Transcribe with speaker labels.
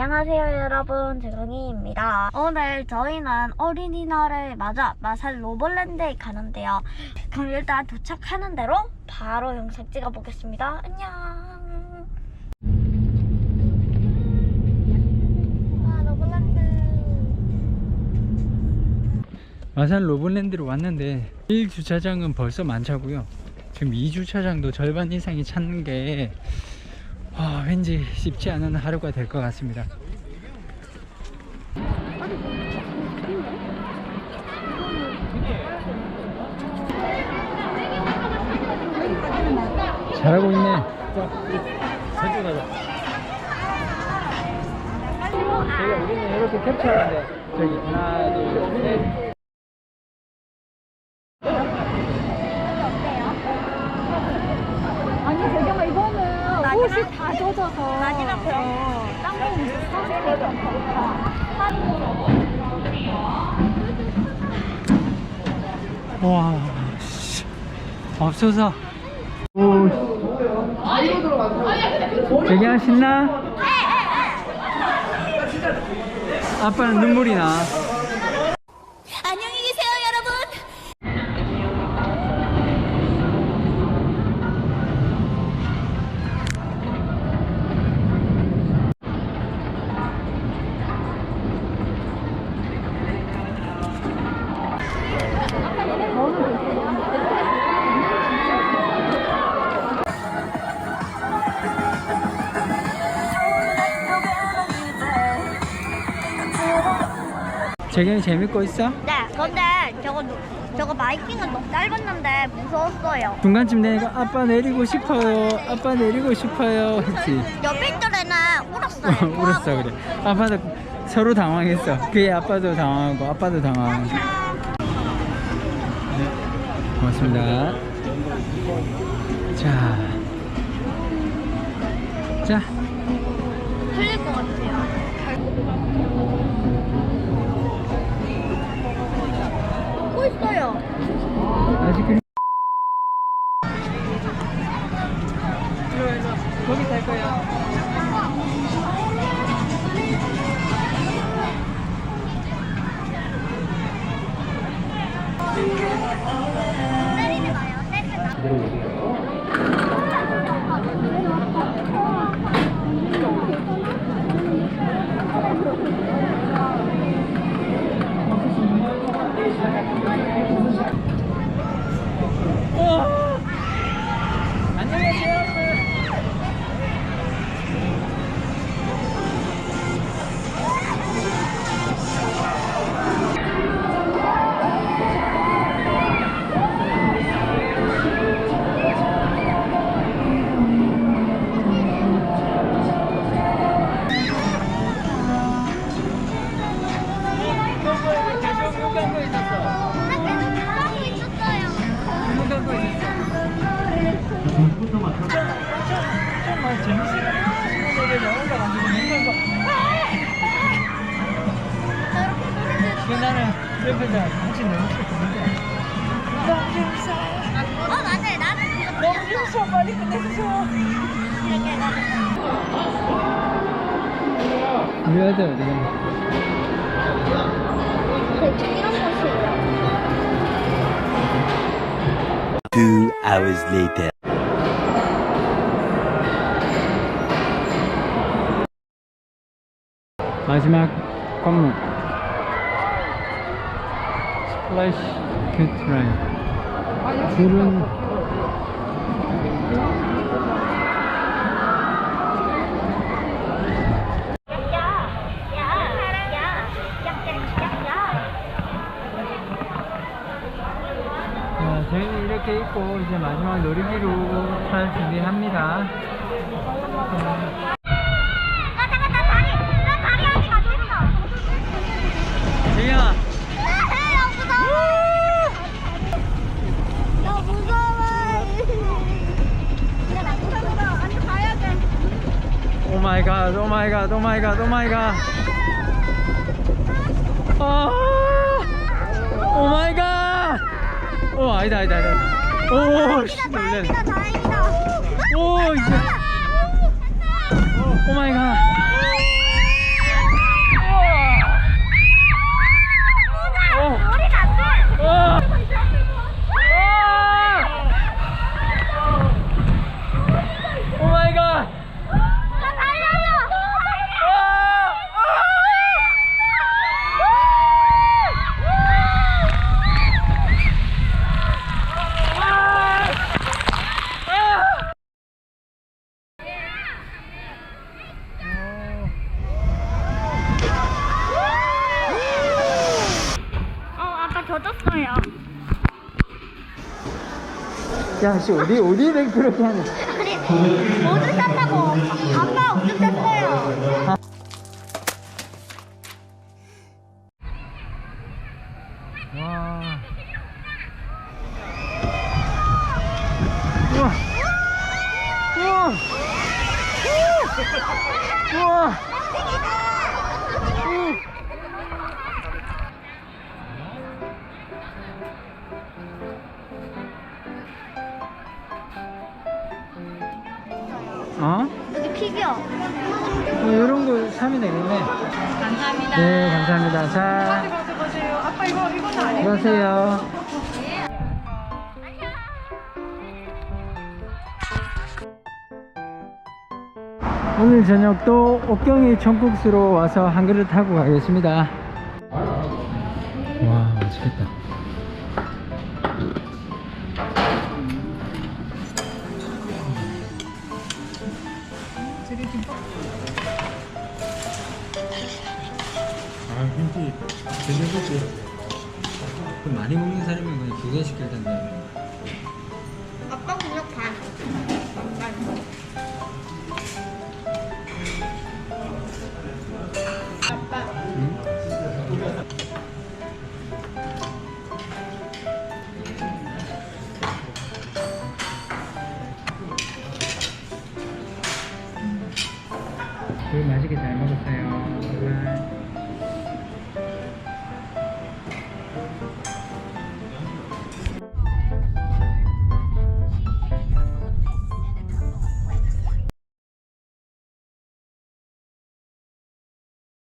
Speaker 1: 안녕하세요 여러분. 재경이입니다. 오늘 저희는 어린이날을 맞아 마산 로볼랜드에 가는데요. 그럼 일단 도착하는 대로 바로 영상 찍어보겠습니다. 안녕! 아 로볼랜드.
Speaker 2: 마산 로블랜드로 왔는데 1주차장은 벌써 만차고요. 지금 2주차장도 절반 이상이 찾는 게 아, 왠지 쉽지 않은 하루가 될 것 같습니다. 잘하고 있네. 저기 하나 둘 셋
Speaker 3: 옷이 다 젖어서
Speaker 1: 마지막 그럼.
Speaker 3: 어, 땀이 있어
Speaker 2: 와, 씨. 없어서. 오. 재경아 신나? 아빠는 눈물이 나. 재경이 재밌고 있어?
Speaker 1: 네 근데 저거 저거 마이킹은 너무 짧았는데 무서웠어요
Speaker 2: 중간쯤 되니까 아빠 내리고 싶어요. 아빠 내리고 싶어요. 했지.
Speaker 1: 옆에 있던 애는 울었어요
Speaker 2: 울었어 그래. 아빠도 서로 당황했어. 그게 아빠도 당황하고 아빠도 당황하고. 네, 고맙습니다. 자, 자, 거기 탈 거야. 나는 옆에서 같이 너무 좋은데.
Speaker 1: 어 맞아요 나는 그거 너무
Speaker 3: 무서워 빨리 끝내주세요
Speaker 1: 이렇게 해가지고
Speaker 2: 우리 아들 어디 갔나?
Speaker 1: 이런 곳이에요
Speaker 4: Two hours later.
Speaker 2: 마지막 건물. 스플래시 큐트라인. 줄은 자, 저희는 이렇게 있고 이제 마지막 놀이기로 탈 준비합니다. 자, 오 마이 갓, 오 마이 갓, 오 마이 갓, 오 마이 갓. 아, 오 마이 갓. 오, 아니다, 아니다, 아니다. 오, 씨, 놀래.
Speaker 1: 다행이다 다행이다
Speaker 2: 오, 이제. 오 마이 갓.
Speaker 1: 샀어요.
Speaker 2: 야 씨 어디 어디를 그렇게 하냐
Speaker 1: 아니 모두 샀다고 반반 우주 샀어요.
Speaker 2: 와. 우와. 우와. 우와. 어?
Speaker 1: 여기 피규어.
Speaker 2: 어, 이런 거 사면 되겠네.
Speaker 3: 감사합니다.
Speaker 2: 네, 감사합니다. 자,
Speaker 3: 가져 가세요. 아빠 이거 이거는 아니에요.
Speaker 2: 안녕하세요. 오늘 저녁 또 옥경이 청국수로 와서 한 그릇 하고 가겠습니다. 와, 맛있겠다. 드셔보지. 그럼 많이 먹는 사람은 그냥 두 개 시킬 텐데.
Speaker 1: 아빠 그냥 반.